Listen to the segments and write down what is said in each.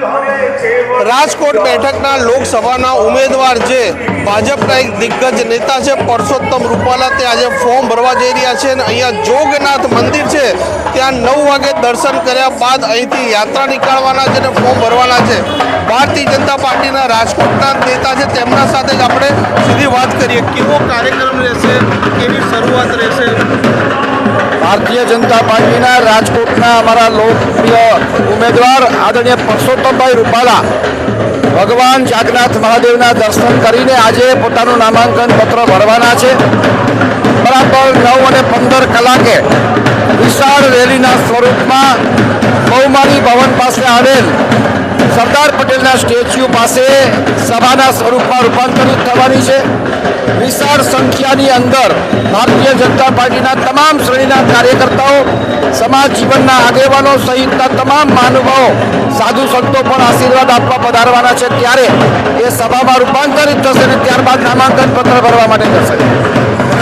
રાજકોટ બેઠકના લોકસભાના ઉમેદવાર જે ભાજપના એક દિગ્ગજ નેતા છે, પરસોત્તમ રૂપાલા, તે આજે ફોર્મ ભરવા જઈ રહ્યા છે અને અહીંયા જોગનાથ મંદિર છે. ત્યાં નવ વાગે દર્શન કર્યા બાદ અહીંથી યાત્રા નીકાળવાના છે અને ફોર્મ ભરવાના છે. ભારતીય જનતા પાર્ટીના રાજકોટના નેતા છે, તેમના સાથે જ આપણે સીધી વાત કરીએ. કેવો કાર્યક્રમ રહેશે? કેવી શરૂઆત રહેશે? ભારતીય જનતા પાર્ટીના રાજકોટના અમારા લોકપ્રિય ઉમેદવાર આદરણીય પરસોત્તમભાઈ રૂપાલા. ભગવાન જાગનાથ મહાદેવના દર્શન કરીને આજે પોતાનું નામાંકન પત્ર ભરવાના છે. બરાબર નવ અને પંદર કલાકે વિશાળ રેલીના સ્વરૂપમાં બહુમાળી ભવન પાસે આવેલ સરદાર પટેલના સ્ટેચ્યુ પાસે સભાના સ્વરૂપમાં રૂપાંતરિત થવાની છે. વિશાળ સંખ્યાની અંદર ભારતીય જનતા પાર્ટીના તમામ શ્રેણીના કાર્યકર્તાઓ, સમાજ જીવનના આગેવાનો સહિતના તમામ મહાનુભાવો સાધુ સંતો પણ આશીર્વાદ આપવા પધારવાના છે. ત્યારે એ સભામાં રૂપાંતરિત થશે અને ત્યારબાદ નામાંકન પત્ર ભરવા માટે જશે.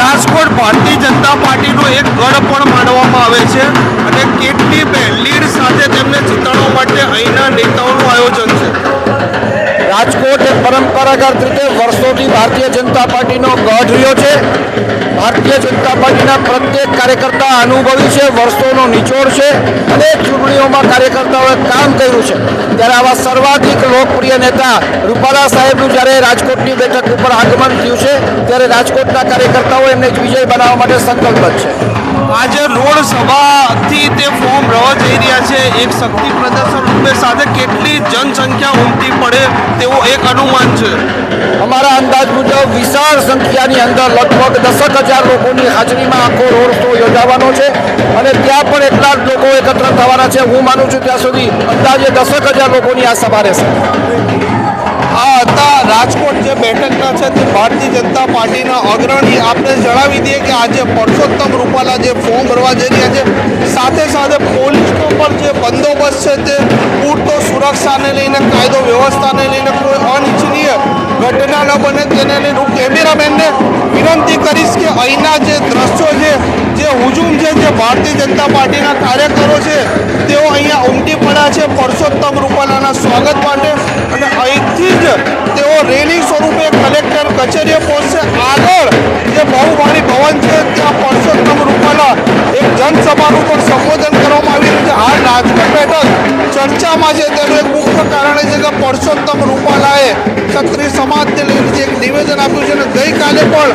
રાજકોટ ભારતીય જનતા પાર્ટીનો એક ગઢ પણ માનવામાં આવે છે અને પરંપરાગત રીતે વર્ષોથી ભારતીય જનતા પાર્ટીનો ગઢ રહ્યો છે. ભારતીય જનતા પાર્ટીના પ્રત્યેક કાર્યકર્તા અનુભવી છે, વર્ષોનો નિચોડ છે અને ચૂંટણીઓમાં કાર્યકર્તાઓએ કામ કર્યું છે. ત્યારે આવા સર્વાધિક લોકપ્રિય નેતા રૂપાલા સાહેબનું જ્યારે રાજકોટની બેઠક ઉપર આગમન થયું છે, ત્યારે રાજકોટના કાર્યકર્તાઓ એમને વિજય બનાવવા માટે સંકલ્પબદ્ધ છે. આજે રોડ સભાથી તે ફોર્મ રવા જઈ રહ્યા છે. એક શક્તિ પ્રદર્શન રૂપે સાથે કેટલી જનસંખ્યા ઉમટી પડે તેવું એક અનુમાન છે. અમારા અંદાજ મુજબ વિશાળ સંખ્યાની અંદર લગભગ દસક હજાર લોકોની હાજરીમાં આખો રોડ શો યોજાવાનો છે અને ત્યાં પણ એટલા જ લોકો એકત્ર થવાના છે. હું માનું છું ત્યાં સુધી અંદાજે દસક હજાર લોકોની આ સભા રહેશે. રાજકોટ જે બેઠકના છે તે ભારતીય જનતા પાર્ટીના અગ્રણી. આપણે જણાવી દઈએ કે આજે પરસોત્તમ રૂપાલા જે ફોર્મ ભરવા જઈ રહ્યા છે, સાથે સાથે પોલીસનો પણ જે બંદોબસ્ત છે તે પૂરતો સુરક્ષાને લઈને, કાયદો વ્યવસ્થાને લઈને કોઈ અનિચ્છનીય ઘટના ન બને તેને લઈને હું કેમેરામેનને વિનંતી કરીશ કે અહીંના જે દ્રશ્યો છે, જે હુજુમ છે, જે ભારતીય જનતા પાર્ટીના કાર્યકરો છે, તેઓ અહીંયા ઉમટી પડ્યા છે પરસોત્તમ ચર્ચામાં છે, તેનું એક મુખ્ય કારણ છે કે પરસોત્તમ રૂપાલાએ ક્ષત્રિય સમાજને લઈને જે એક નિવેદન આપ્યું છે અને ગઈકાલે પણ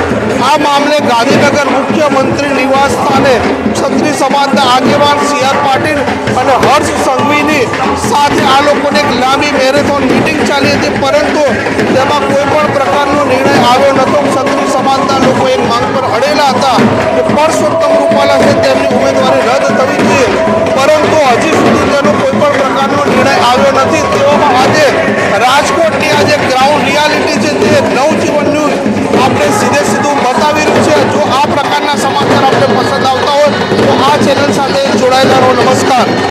આ મામલે ગાંધીનગર મુખ્યમંત્રી નિવાસ સ્થાને ક્ષત્રિય સમાજના આગેવાન સી આર પાટીલ અને હર્ષ સંઘવીની સાથે આ લોકોને એક લાંબી મેરેથોન મિટિંગ ચાલી હતી, પરંતુ તેમાં કોઈ પણ પ્રકારનો નિર્ણય આવ્યો નહોતો. ક્ષત્રિય સમાજના લોકો એક માંગ પર અડેલા હતા કે પરસોત્તમ ચેનલ સાથે જોડાયેલા રહો. નમસ્કાર.